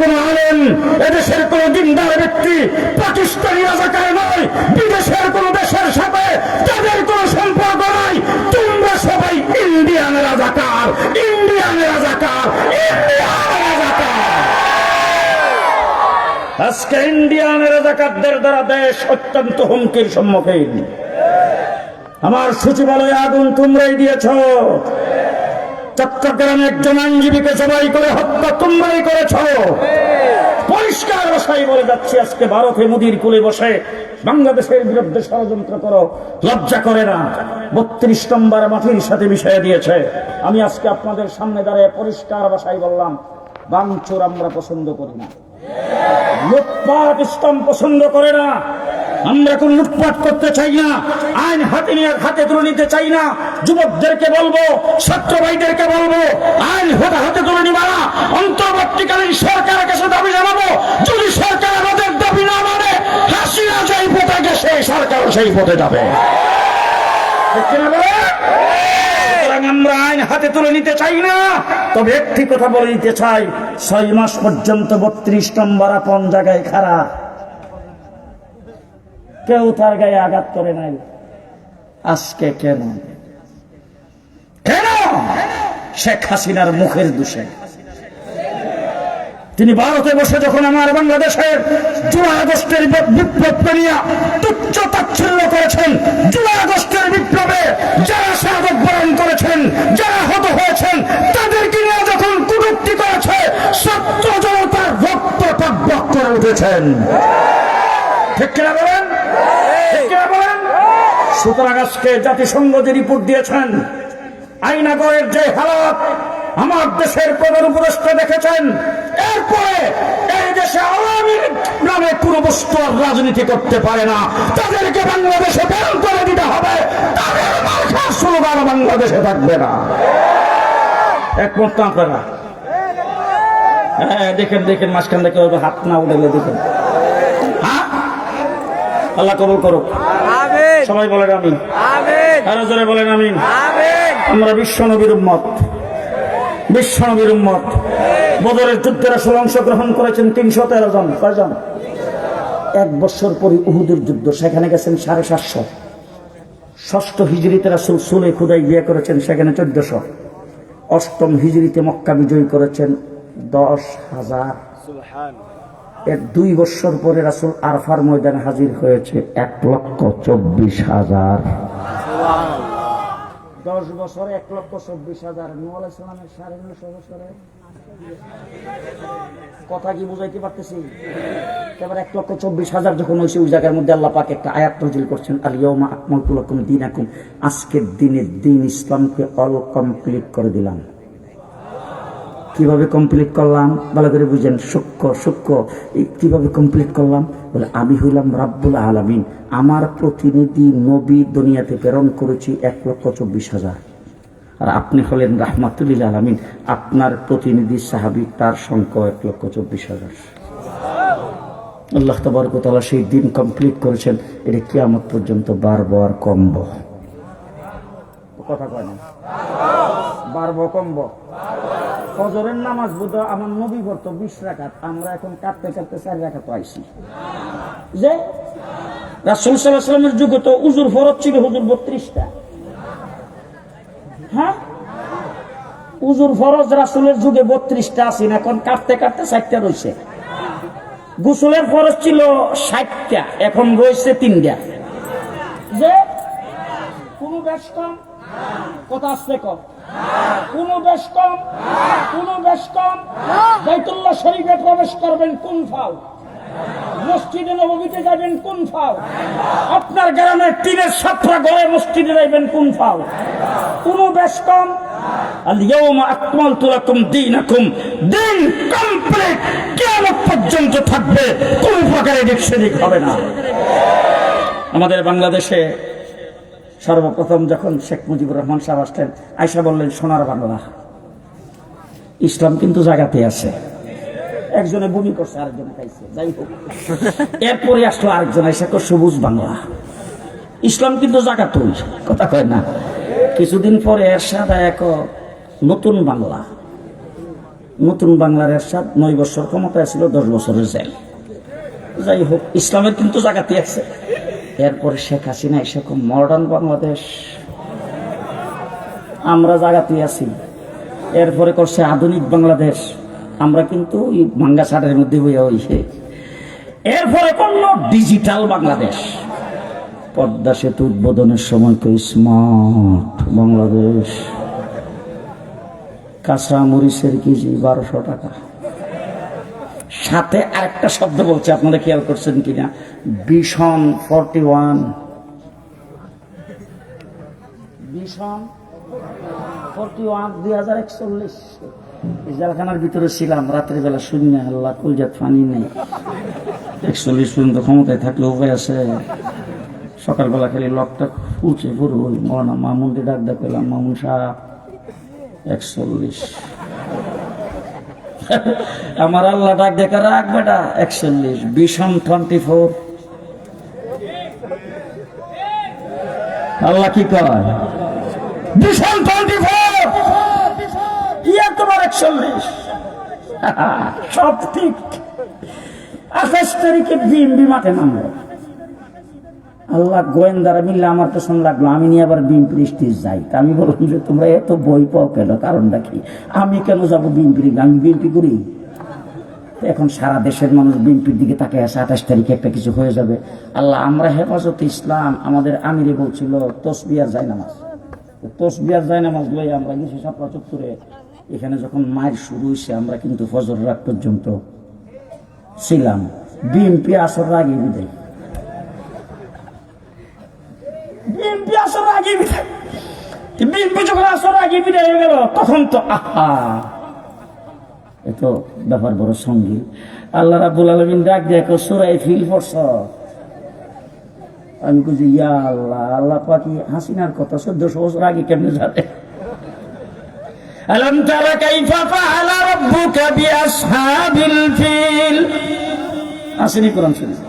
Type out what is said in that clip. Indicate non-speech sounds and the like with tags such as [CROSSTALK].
কোন আলেম এদেশের কোন দিনদার ব্যক্তি পাকিস্তানি রাজাকার নয়, বিদেশের কোন দেশের সাথে তাদের কোন সম্পর্ক নাই। তোমরা সবাই ইন্ডিয়ান রাজাকার ইন্ডিয়ান রাজাকার ইন্ডিয়ান রাজাকার। আজকে ইন্ডিয়ান রাজাকারদের দ্বারা দেশ অত্যন্ত হুমকির সম্মুখীন। আমার সচিবালয়ে আগুন তোমরাই দিয়েছ। চট্টগ্রামে একজন আইনজীবীকে জবাই করে হত্যা তোমরাই করেছ। পরিষ্কার ভাষায় বলে যাচ্ছি, আজকে ভারতে মুদির কুলে বসে বাংলাদেশের বিরুদ্ধে ষড়যন্ত্র করো, লজ্জা করে না। বত্রিশ নম্বর মাটির সাথে মিশিয়ে দিয়েছে। আমি আজকে আপনাদের সামনে দাঁড়িয়ে পরিষ্কার বাসাই বললাম, বাংচোর আমরা পছন্দ করি না। লুটপাট ইসলাম পছন্দ করে না। আমরা কোন লুটপাট করতে চাই না। আইন হাতে নিয়ে হাতে তুলে নিতে চাই না। যুবকদেরকে বলব ছাত্র ভাইদেরকে বলব, আইন হাতে হাতে তুলে নিবা না অন্তর্বর্তীকালীন সরকারের কাছে দাবি জানাব, যদি সরকার আমাদের দাবি না মানে হাসিনা যেই পথে গেছে, সরকারও সেই পথে যাবে। আমরা আইন হাতে তুলে নিতে চাই না। তবে একটি কথা বলে দিতে চাই, ছয় মাস পর্যন্ত বত্রিশ নম্বর আপন জায়গায় খারাপ। কেউ তার গায়ে আঘাত করে নাই। আজকে কেন? কেন? শেখ হাসিনার মুখের দোষে। তিনি ভারতে বসে যখন আমার বাংলাদেশের জুলাই আগস্টের বি- বিপ্লবকে নিয়ে তুচ্ছ তাচ্ছিল্য করেছেন, জুলাই আগস্টের বিপ্লবে যারা শাহাদত বরণ করেছেন, যারা হত হয়েছেন, তাদেরকে নিয়ে যখন কুটুক্তি করেছে সত্য জনতার রক্ত টকবক করে উঠেছেন ঠিক কিনা বলেন ঠিক কিনা বলেন সুতরাং আজকে জাতিসংঘ যে রিপোর্ট দিয়েছেন আইনাগরের যে হালাত, আমার দেশের প্রধান উপদেষ্টা দেখেছেন, এরপরে এই দেশে আওয়ামী নামে কোন বস্তু আর রাজনীতি করতে পারে না। তাদেরকে বাংলাদেশে বের করে দিতে হবে। তাদের স্লোগান বাংলাদেশে থাকবে না। একমত আপনারা? হ্যাঁ দেখেন দেখেন, মাঝখান ওই হাত না উঠেলে দেখেন। আল্লাহ কবল করুক। সবাই বলেন আমিন। আরও জোরে বলেন আমিন। আমিন। আমরা বিশ্ব নবীর উম্মত। বিশ্ব নবীর উম্মত। বদরের যুদ্ধের আসলে অংশগ্রহণ করেছেন তিনশো তেরো জন। কয়জন? এক বছর পরে উহুদের যুদ্ধ। সেখানে গেছেন সাড়ে সাতশো। ষষ্ঠ হিজড়িতে রাসুল সুলে খুদাই বিয়ে করেছেন সেখানে চোদ্দশো। অষ্টম হিজড়িতে মক্কা বিজয়ী করেছেন দশ হাজার। এর দুই বছর পরে রাসুল আরফার ময়দানে হাজির হয়েছে এক লক্ষ চব্বিশ হাজার। দশ বছরে এক লক্ষ চব্বিশ হাজার। নুয়াল ইসলামের সাড়ে নশো বছরে। কথা কি বুঝাইতে পারতেছি? এবার এক লক্ষ চব্বিশ হাজার যখন হয়েছে, ওই জায়গার মধ্যে আল্লাহ পাক একটা আয়াত নজিল করছেন আলিয়মা আকমলতুলকুম দিন আকুম আজকের দিনে দিন ইসলামকে অল কমপ্লিট করে দিলাম। কীভাবে কমপ্লিট করলাম? ভালো করে বুঝেন, সূক্ষ্ম সূক্ষ্ম। কীভাবে কমপ্লিট করলাম? বলে, আমি হইলাম রাব্বুল আলামিন। আমার প্রতিনিধি নবী দুনিয়াতে প্রেরণ করেছি এক লক্ষ চব্বিশ হাজার। আর আপনি হলেন রাহমাতুলিল আলামিন। আপনার প্রতিনিধি সাহাবি তার সংখ্যা এক লক্ষ চব্বিশ হাজার। আল্লাহ তবরকতলা সেই দিন কমপ্লিট করেছেন। এটা কিয়ামত পর্যন্ত বারবার কমব। কথা কয় না? বারবো কমব? ফজরের নামাজ বোধ আমার নবী পড়তো বিশ রাখাত আমরা এখন কাটতে কাটতে চার রাখাত আইসি যে রাসুল যুগে তো উজুর ফরত ছিল হুজুর বত্রিশটা। হ্যাঁ? উজুর ফরজ রাসুলের যুগে বত্রিশটা আছেন এখন কাটতে কাটতে ষাটটা রয়েছে গোসলের ফরজ ছিল ষাটটা, এখন রয়েছে তিনটা। যে কোনো কম কথা আসছে কম কোন বেশ কম, কোন বেশ কম, বাইতুল্লাহ শরীফে প্রবেশ করবেন কোন ফাল মসজিদে নবীতে যাবেন কোন ফাও? আপনার গ্রামের টিনের সাতটা গড়ে মসজিদে যাবেন কোন ফাও? কোন বেশ কম? দিন কমপ্লিট কেমন পর্যন্ত থাকবে। কোন প্রকারের দিক সেদিক হবে না। আমাদের বাংলাদেশে সর্বপ্রথম যখন শেখ মুজিবুর রহমান সাহেব আসলেন আয়সা বললেন, সোনার বাংলা। ইসলাম কিন্তু জায়গাতে আছে। একজনে বমি করছে, আরেকজনে খাইছে। যাই হোক। এরপরে আসলো আরেকজন আইসা কর সবুজ বাংলা। ইসলাম কিন্তু জায়গাতুই কথা কয় না। কিছুদিন পরে এরশাদ এক নতুন বাংলা। নতুন বাংলার এরশাদ নয় বছর ক্ষমতায় ছিল, দশ বছরের জেল। যাই হোক, ইসলামের কিন্তু জায়গাতে আছে। এরপরে শেখ হাসিনা খুব মডার্ন বাংলাদেশ আমরা জায়গাতে আছি। এরপরে করছে আধুনিক বাংলাদেশ, আমরা কিন্তু ওই ভাঙ্গা ছাড়ের মধ্যে হইয়া হইছে। এরপরে করল ডিজিটাল বাংলাদেশ। পদ্মা সেতু উদ্বোধনের সময় কই স্মার্ট বাংলাদেশ। কাঁচা মরিচের কেজি বারোশো টাকা। সাথে আরেকটা শব্দ বলছে, আপনারা খেয়াল করছেন কিনা? ভীষণ ফর্টি ওয়ান। ফর্টি ওয়ান, দুই হাজার একচল্লিশ। ভিতরে ছিলাম নেই। একচল্লিশ পর্যন্ত ক্ষমতায় আছে। সকালবেলা খালি লকটা খুলছে পুরো মৌলানা ডাক ডাক পেলাম, মামুন সাহ একচল্লিশ। আমার আল্লাহ ডাক দেখা রাখ বেটা একচল্লিশ ভীষণ টোয়েন্টি ফোর আল্লাহ কি কয়? ভীষণ টোয়েন্টি ফোর আর তোমার একচল্লিশ [LAUGHS] সব ঠিক। আঠাশ তারিখে বিএমবি মাঠে নামলো। আল্লাহ গোয়েন্দারা মিললে আমার পেছন লাগল, আমি নিয়ে আবার বিএনপির স্টেজ যাই। তা আমি বললাম যে, তোমরা এত বই পাও কেন? কারণটা কি? আমি কেন যাব বিএনপির আমি বিএনপি করি এখন সারা দেশের মানুষ বিএনপির দিকে তাকে আছে আঠাশ তারিখে একটা কিছু হয়ে যাবে। আল্লাহ, আমরা হেফাজত ইসলাম, আমাদের আমিরে বলছিল তসবিয়ার যায় নামাজ তসবিয়ার যায় নামাজ লই আমরা গেছি সাপড়া চত্বরে, এখানে যখন মায়ের শুরু হয়েছে, আমরা কিন্তু ফজর রাত পর্যন্ত ছিলাম। বিএনপি আসর আগে বিদায়। বিএনপি আসর আগে বিদায় বিএনপি যখন আসর আগে বিদায় হয়ে গেল তখন তো আহা এ তো ব্যাপার বড় সঙ্গী আল্লাহ রাবুল আলমিন ডাক দিয়ে সুরাই ফিল পড়ছ আমি বুঝি ইয়া আল্লাহ আল্লাহ পাকি হাসিনার কথা চোদ্দশো বছর আগে কেমনে যাবে ألم تر كيف فعل ربك بأصحاب الفيل আসেনি কোরআন শরীফ